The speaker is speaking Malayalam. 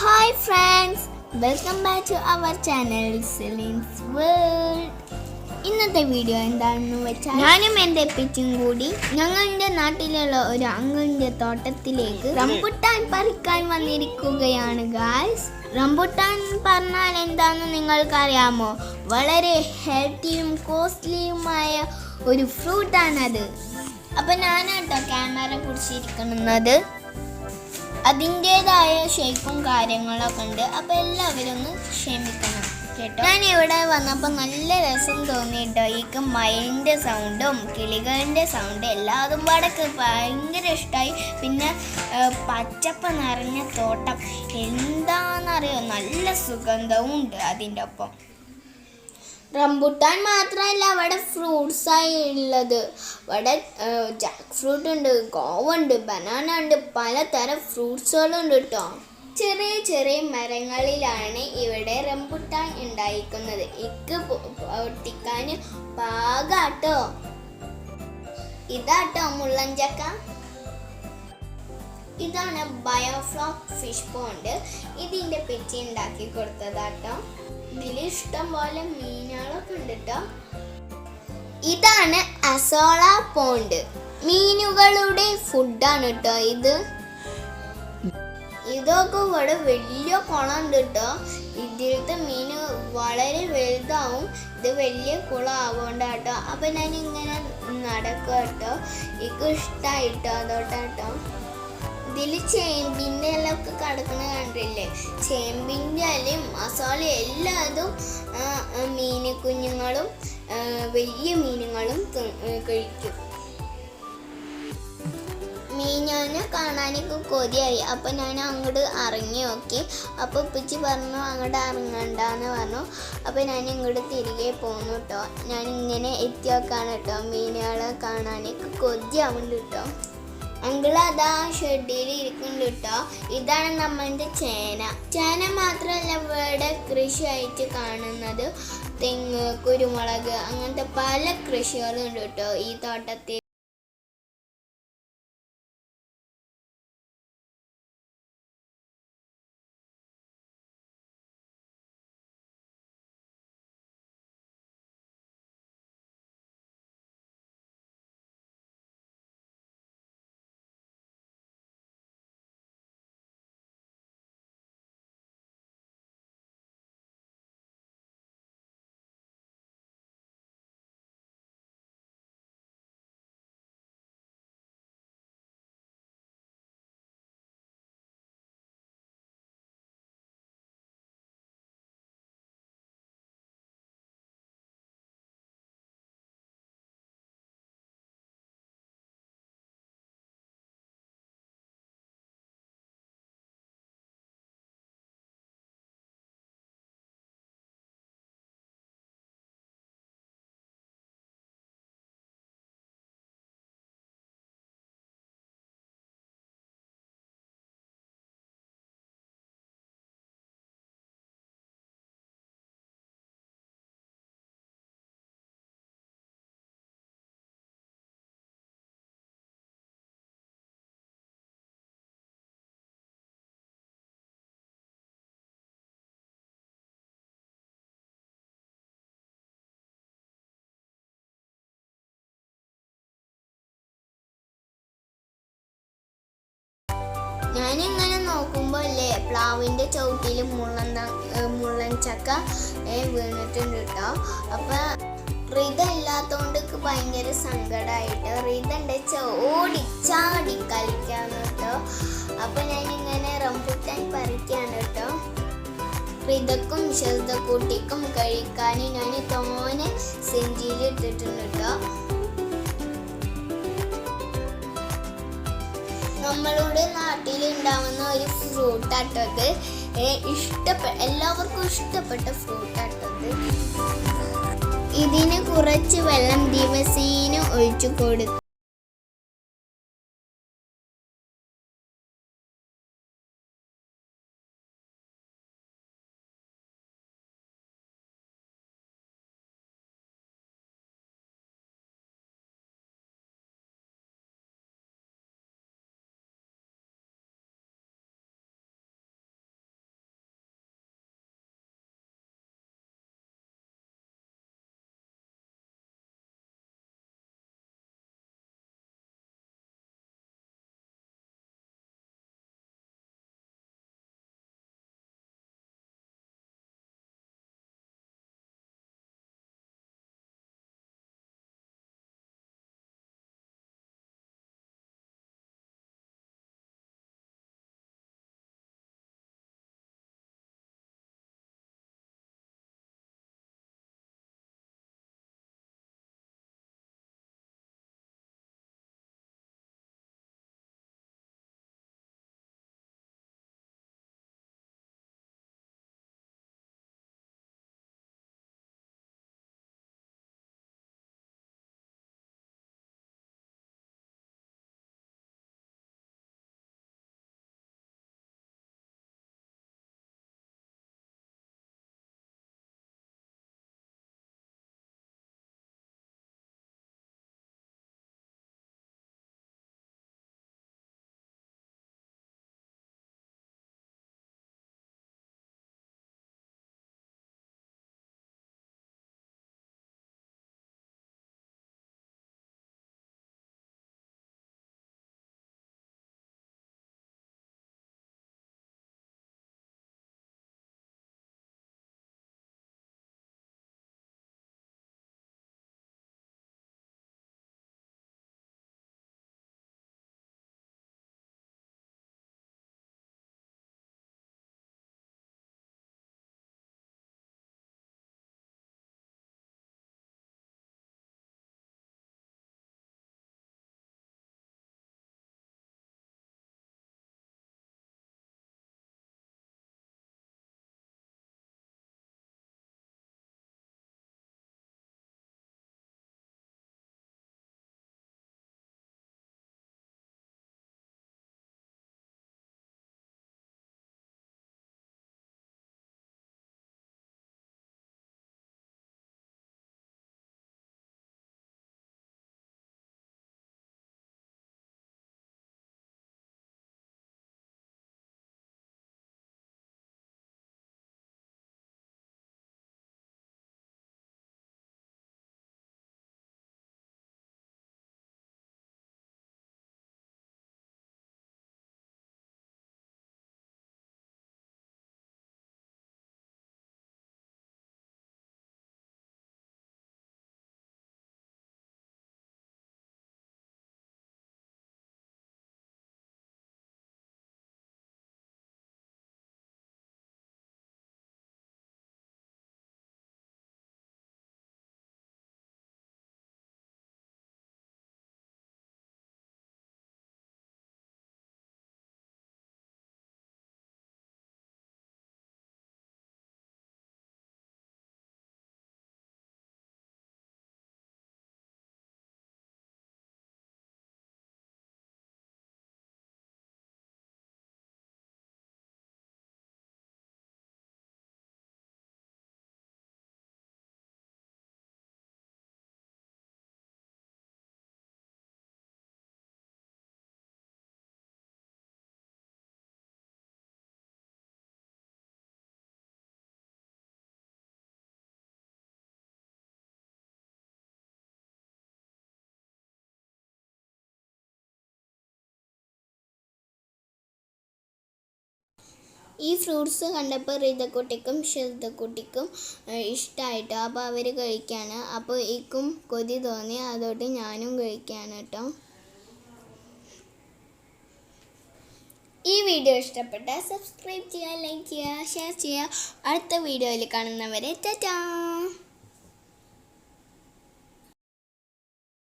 Hi friends welcome back to our channel സിലിൻസ് world ഇന്നത്തെ വീഡിയോ എന്താണെന്ന് വെച്ചാൽ ഞാനും എന്റെ പെറ്റും കൂടി ഞങ്ങളുടെ നാട്ടിലുള്ള ഒരു അങ്കിളിന്റെ തോട്ടത്തിലേക്ക് റംബുട്ടാൻ പറിക്കാൻ വന്നിരിക്കുകയാണ് ഗായ്സ് റംബുട്ടാൻ പറഞ്ഞാൽ എന്താണെന്ന് നിങ്ങൾക്കറിയാമോ? വളരെ ഹെൽത്തിയും കോസ്റ്റ്ലിയുമായ ഒരു ഫ്രൂട്ടാണത് അപ്പം ഞാനാട്ടോ ക്യാമറ പിടിച്ചിരിക്കുന്നത്. അതിന്റെതായ ഷേപ്പും കാര്യങ്ങളൊക്കെ ഉണ്ട്. അപ്പോൾ എല്ലാവരും ഒന്ന് ക്ഷമിക്കണം. കേട്ടോ. ഞാൻ ഇവിടെ വന്നപ്പോൾ നല്ല രസം തോന്നിയിട്ടോ. ഈക്ക് മയിലിന്റെ സൗണ്ടും കിളികളുടെ സൗണ്ടും എല്ലാതും പാടൊക്കെ ഭയങ്കര ഇഷ്ടമായി പിന്നെ പച്ചപ്പ് നിറഞ്ഞ തോട്ടം. എന്താണെന്നറിയോ നല്ല സുഗന്ധവും ഉണ്ട് അതിന്റെ ഒപ്പം റംബുട്ടാൻ മാത്രമല്ല അവിടെ ഫ്രൂട്ട്സ് ആയി ഉള്ളത്. അവിടെ ജാക്ക് ഫ്രൂട്ട് ഉണ്ട് ഗോവ ഉണ്ട് ബനാന ഉണ്ട് പലതരം ഫ്രൂട്ട്സുകളും ഉണ്ട് കേട്ടോ ചെറിയ ചെറിയ മരങ്ങളിലാണ് ഇവിടെ റംബുട്ടാൻ ഉണ്ടായിരിക്കുന്നത്. ഇക്ക് പൊട്ടിക്കാൻ പാകാട്ടോ. ഇതാട്ടോ മുള്ളഞ്ചക്ക ഇതാണ് ബയോഫ്ലോക്ക് ഫിഷ് പോണ്ട് ഇതിന്റെ പിച്ചി ഉണ്ടാക്കി കൊടുത്തതാട്ടോ. ഇതിൽ പോലെ മീനുകളൊക്കെ ഉണ്ട് ഇതാണ് അസോള പോണ്ട്. മീനുകളുടെ ഫുഡാണ് കേട്ടോ ഇത്. ഇതൊക്കെ ഇവിടെ വലിയ കുളം ഉണ്ട് കേട്ടോ ഇതിലത്തെ മീൻ വളരെ വലുതാവും. ഇത് വലിയ കുളം ആവുകൊണ്ടാട്ടോ അപ്പൊ ഞാൻ ഇങ്ങനെ നടക്കുക കേട്ടോ എനിക്ക് ഇഷ്ടമായിട്ടോ അതോട്ടാട്ടോ ഇതിൽ ചേമ്പിന്റെ എല്ലാം ഒക്കെ കിടക്കണ കണ്ടില്ലേ? ചേമ്പിന്റെ ഇലയും മസാല എല്ലാതും മീന് കുഞ്ഞുങ്ങളും വലിയ ആ, കഴിക്കും. മീനാനെ കാണാനൊക്കെ കൊതിയായി. അപ്പം ഞാൻ അങ്ങോട്ട് ഇറങ്ങി നോക്കി അപ്പോൾ ഉപ്പിച്ചി പറഞ്ഞു അങ്ങോട്ട് ഇറങ്ങണ്ടെന്ന് പറഞ്ഞു. അപ്പോൾ ഞാൻ ഇങ്ങോട്ട് തിരികെ പോന്നു കേട്ടോ ഞാൻ ഇങ്ങനെ എത്തി നോക്കാണ് കേട്ടോ മീനുകളെ കാണാനൊക്കെ കൊതിയാവുന്നുണ്ട് കേട്ടോ അങ്കിൾ ഷെഡിൽ ഇരിക്കുന്നുണ്ട് കേട്ടോ. ഇതാണ് നമ്മളുടെ ചേന. ചേന മാത്രമല്ല ഇവിടെ കൃഷിയായിട്ട് കാണുന്നത്. തെങ്ങ് കുരുമുളക് അങ്ങനത്തെ പല കൃഷികളും ഉണ്ട് കേട്ടോ ഈ തോട്ടത്തിൽ. ഞാനിങ്ങനെ നോക്കുമ്പോൾ അല്ലേ പ്ലാവിന്റെ ചവിട്ടിയിൽ മുള്ളൻ മുള്ളൻ ചക്ക വീണിട്ടുണ്ട് കേട്ടോ അപ്പം റിത എനിക്ക് ഭയങ്കര സങ്കടമായിട്ട് റിത ഓടി ചാടി കളിക്കാന്ന് കേട്ടോ അപ്പം ഞാനിങ്ങനെ റംബുട്ടാൻ പറിക്കാണ് കേട്ടോ റിതക്കും ശബ്ദക്കൂട്ടിക്കും കഴിക്കാൻ ഞാൻ തോനെ സെഞ്ചിയിൽ ഇട്ടിട്ടുണ്ട് കേട്ടോ നമ്മളുടെ നാട്ടിൽ ഉണ്ടാവുന്ന ഒരു ഫ്രൂട്ട് ആട്ടത് ഇഷ്ടപ്പെട്ട എല്ലാവർക്കും ഇഷ്ടപ്പെട്ട ഫ്രൂട്ട് ആട്ടത് ഇതിന് കുറച്ച് വെള്ളം ദിവസേന ഒഴിച്ചു കൊടുത്തു ഈ ഫ്രൂട്ട്സ് കണ്ടപ്പോൾ റിതക്കുട്ടിക്കും ഷിതക്കുട്ടിക്കും ഇഷ്ടമായിട്ടോ അപ്പോൾ അവർ കഴിക്കാണ്. അപ്പോൾ ഇക്കും കൊതി തോന്നി. അതോട്ട് ഞാനും കഴിക്കാണ് കേട്ടോ. ഈ വീഡിയോ ഇഷ്ടപ്പെട്ടാൽ സബ്സ്ക്രൈബ് ചെയ്യുക ലൈക്ക് ചെയ്യുക ഷെയർ ചെയ്യുക. അടുത്ത വീഡിയോയിൽ കാണുന്നവരെ ടാറ്റാ!